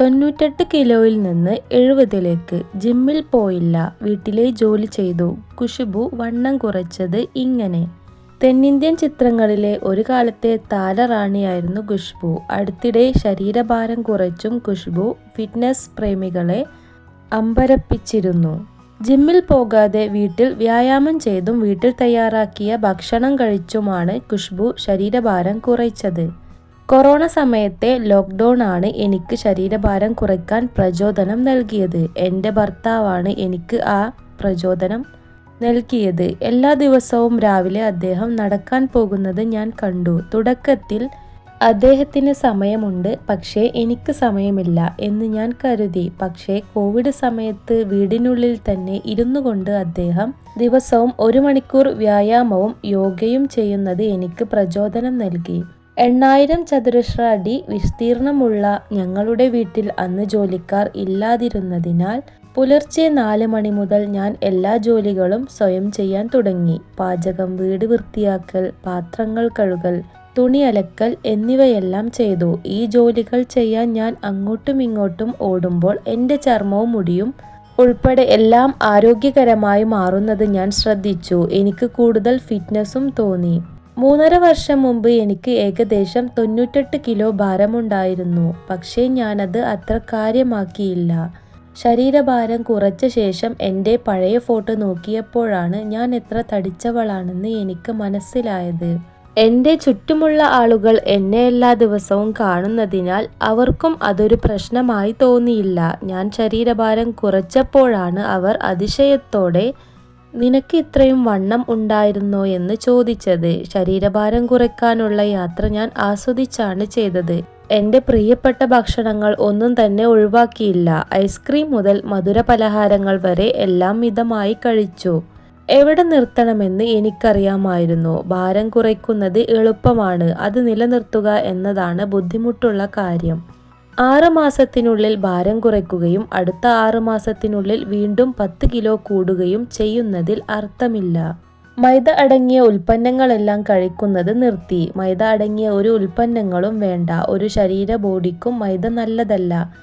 തൊണ്ണൂറ്റെട്ട് കിലോയിൽ നിന്ന് എഴുപതിലേക്ക് ജിമ്മിൽ പോയില്ല. വീട്ടിലെ ജോലി ചെയ്തു. കുഷുബു വണ്ണം കുറച്ചത് ഇങ്ങനെ. തെന്നിന്ത്യൻ ചിത്രങ്ങളിലെ ഒരു കാലത്തെ താരറാണിയായിരുന്നു ഖുഷ്ബു അടുത്തിടെ ശരീരഭാരം കുറച്ചും ഖുഷ്ബു ഫിറ്റ്നസ് പ്രേമികളെ അമ്പരപ്പിച്ചിരുന്നു. ജിമ്മിൽ പോകാതെ വീട്ടിൽ വ്യായാമം ചെയ്തും വീട്ടിൽ തയ്യാറാക്കിയ ഭക്ഷണം കഴിച്ചുമാണ് ഖുഷ്ബു ശരീരഭാരം കുറച്ചത്. കൊറോണ സമയത്തെ ലോക്ക്ഡൗൺ ആണ് എനിക്ക് ശരീരഭാരം കുറയ്ക്കാൻ പ്രചോദനം നൽകിയത്. എന്റെ ഭർത്താവാണ് എനിക്ക് ആ പ്രചോദനം നൽകിയത്. എല്ലാ ദിവസവും രാവിലെ അദ്ദേഹം നടക്കാൻ പോകുന്നത് ഞാൻ കണ്ടു. തുടക്കത്തിൽ അദ്ദേഹത്തിന് സമയമുണ്ട് പക്ഷേ എനിക്ക് സമയമില്ല എന്ന് ഞാൻ കരുതി. പക്ഷേ കോവിഡ് സമയത്ത് വീടിനുള്ളിൽ തന്നെ ഇരുന്നു കൊണ്ട് അദ്ദേഹം ദിവസവും ഒരു മണിക്കൂർ വ്യായാമവും യോഗയും ചെയ്യുന്നത് എനിക്ക് പ്രചോദനം നൽകി. എണ്ണായിരം ചതുരശ്ര അടി വിസ്തീർണമുള്ള ഞങ്ങളുടെ വീട്ടിൽ അന്ന് ജോലിക്കാർ ഇല്ലാതിരുന്നതിനാൽ പുലർച്ചെ നാല് മണി മുതൽ ഞാൻ എല്ലാ ജോലികളും സ്വയം ചെയ്യാൻ തുടങ്ങി. പാചകം വീട് വൃത്തിയാക്കൽ പാത്രങ്ങൾ കഴുകൽ തുണി അലക്കൽ എന്നിവയെല്ലാം ചെയ്തു. ഈ ജോലികൾ ചെയ്യാൻ ഞാൻ അങ്ങോട്ടും ഇങ്ങോട്ടും ഓടുമ്പോൾ എന്റെ ചർമ്മവും മുടിയും ഉൾപ്പെടെ എല്ലാം ആരോഗ്യകരമായി മാറുന്നത് ഞാൻ ശ്രദ്ധിച്ചു. എനിക്ക് കൂടുതൽ ഫിറ്റ്നസ്സും തോന്നി. മൂന്നര വർഷം മുമ്പ് എനിക്ക് ഏകദേശം തൊണ്ണൂറ്റെട്ട് കിലോ ഭാരമുണ്ടായിരുന്നു. പക്ഷേ ഞാനത് അത്ര കാര്യമാക്കിയില്ല. ശരീരഭാരം കുറച്ച ശേഷം എന്റെ പഴയ ഫോട്ടോ നോക്കിയപ്പോഴാണ് ഞാൻ എത്ര തടിച്ചവളാണെന്ന് എനിക്ക് മനസ്സിലായത്. എന്റെ ചുറ്റുമുള്ള ആളുകൾ എന്നെ എല്ലാ ദിവസവും കാണുന്നതിനാൽ അവർക്കും അതൊരു പ്രശ്നമായി തോന്നിയില്ല. ഞാൻ ശരീരഭാരം കുറച്ചപ്പോഴാണ് അവർ അതിശയത്തോടെ നിനക്ക് ഇത്രയും വണ്ണം ഉണ്ടായിരുന്നോ എന്ന് ചോദിച്ചത്. ശരീരഭാരം കുറയ്ക്കാനുള്ള യാത്ര ഞാൻ ആസ്വദിച്ചാണ് ചെയ്തത്. എന്റെ പ്രിയപ്പെട്ട ഭക്ഷണങ്ങൾ ഒന്നും തന്നെ ഒഴിവാക്കിയില്ല. ഐസ്ക്രീം മുതൽ മധുര പലഹാരങ്ങൾ വരെ എല്ലാം മിതമായി കഴിച്ചു. എവിടെ നിർത്തണമെന്ന് എനിക്കറിയാമായിരുന്നു. ഭാരം കുറയ്ക്കുന്നത് എളുപ്പമാണ്. അത് നിലനിർത്തുക എന്നതാണ് ബുദ്ധിമുട്ടുള്ള കാര്യം. ആറ് മാസത്തിനുള്ളിൽ ഭാരം കുറയ്ക്കുകയും അടുത്ത ആറ് മാസത്തിനുള്ളിൽ വീണ്ടും പത്ത് കിലോ കൂടുകയും ചെയ്യുന്നതിൽ അർത്ഥമില്ല. മൈദ അടങ്ങിയ ഉൽപ്പന്നങ്ങളെല്ലാം കഴിക്കുന്നത് നിർത്തി. മൈദ അടങ്ങിയ ഒരു ഉൽപ്പന്നങ്ങളും വേണ്ട. ഒരു ശരീര ബോഡിക്കും മൈദ നല്ലതല്ല.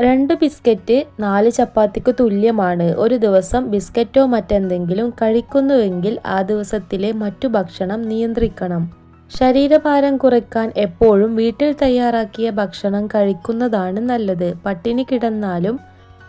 രണ്ട് ബിസ്ക്കറ്റ് നാല് ചപ്പാത്തിക്ക് തുല്യമാണ്. ഒരു ദിവസം ബിസ്ക്കറ്റോ മറ്റെന്തെങ്കിലും കഴിക്കുന്നുവെങ്കിൽ ആ ദിവസത്തിലെ മറ്റു ഭക്ഷണം നിയന്ത്രിക്കണം. ശരീരഭാരം കുറയ്ക്കാൻ എപ്പോഴും വീട്ടിൽ തയ്യാറാക്കിയ ഭക്ഷണം കഴിക്കുന്നതാണ് നല്ലത്. പട്ടിണി കിടന്നാലും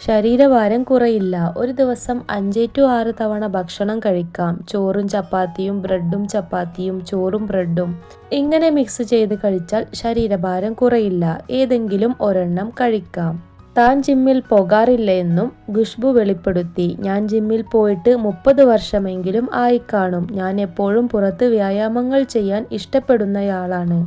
ശരീരഭാരം കുറയില്ല. ഒരു ദിവസം അഞ്ച് ടു ആറ് തവണ ഭക്ഷണം കഴിക്കാം. ചോറും ചപ്പാത്തിയും ബ്രെഡും ചപ്പാത്തിയും ചോറും ബ്രെഡും ഇങ്ങനെ മിക്സ് ചെയ്ത് കഴിച്ചാൽ ശരീരഭാരം കുറയില്ല. ഏതെങ്കിലും ഒരെണ്ണം കഴിക്കാം. താൻ ജിമ്മിൽ പോകാറില്ല എന്നും ഖുഷ്ബു വെളിപ്പെടുത്തി. ഞാൻ ജിമ്മിൽ പോയിട്ട് മുപ്പത് വർഷമെങ്കിലും ആയിക്കാണും. ഞാൻ എപ്പോഴും പുറത്ത് വ്യായാമങ്ങൾ ചെയ്യാൻ ഇഷ്ടപ്പെടുന്നയാളാണ്.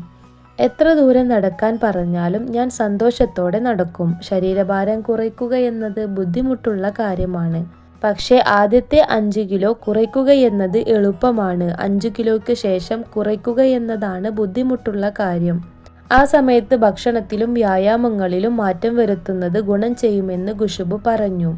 എത്ര ദൂരം നടക്കാൻ പറഞ്ഞാലും ഞാൻ സന്തോഷത്തോടെ നടക്കും. ശരീരഭാരം കുറയ്ക്കുക എന്നത് ബുദ്ധിമുട്ടുള്ള കാര്യമാണ്. പക്ഷേ ആദ്യത്തെ അഞ്ച് കിലോ കുറയ്ക്കുക എന്നത് എളുപ്പമാണ്. അഞ്ചു കിലോയ്ക്ക് ശേഷം കുറയ്ക്കുക എന്നതാണ് ബുദ്ധിമുട്ടുള്ള കാര്യം. ആ സമയത്ത് ഭക്ഷണത്തിലും വ്യായാമങ്ങളിലും മാറ്റം വരുത്തുന്നത് ഗുണം ചെയ്യുമെന്ന് ഖുഷബു പറഞ്ഞു.